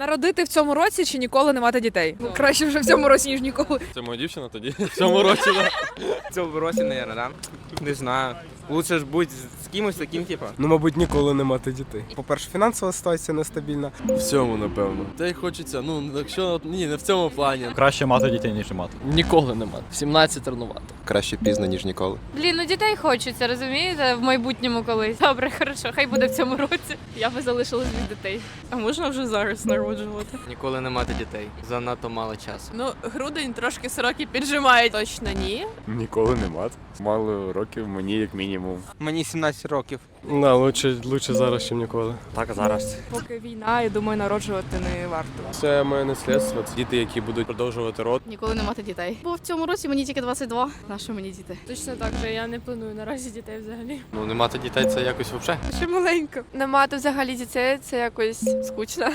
Народити в цьому році чи ніколи не мати дітей? Ну, краще вже в цьому році, ніж ніколи. Це моя дівчина тоді в цьому році. да. В цьому році, мабуть, да? Не знаю. Лучше ж бути з кимось таким, типу. Ну, мабуть, ніколи не мати дітей. По-перше, фінансова ситуація нестабільна. В цьому, напевно. Та й хочеться, ну, якщо ні, не в цьому плані. Краще мати дітей, ніж не мати. Ніколи нема. В 17 рановато. Краще пізно, ніж ніколи. Блін, ну дітей хочеться, розумієте, в майбутньому колись. Добре, хорошо, хай буде в цьому році. Я би залишилась без дітей. А можна вже зараз народжувати? Ніколи не мати дітей. Занадто мало часу. Ну, грудень трошки сроки піджимають. Точно ні. Ніколи не мати. Мало років мені як мінімум. Мені 17 років. Да, лучше, лучше зараз, ніж ніколи. Так, зараз. Поки війна, я думаю, народжувати не варто. Це моє наслідство. Це діти, які будуть продовжувати род. Ніколи не мати дітей. Бо в цьому році мені тільки 22. На що мені діти? Точно так же, я не планую наразі дітей взагалі. Ну, не мати дітей це якось взагалі. Ще маленько. Не мати взагалі дітей це якось скучно.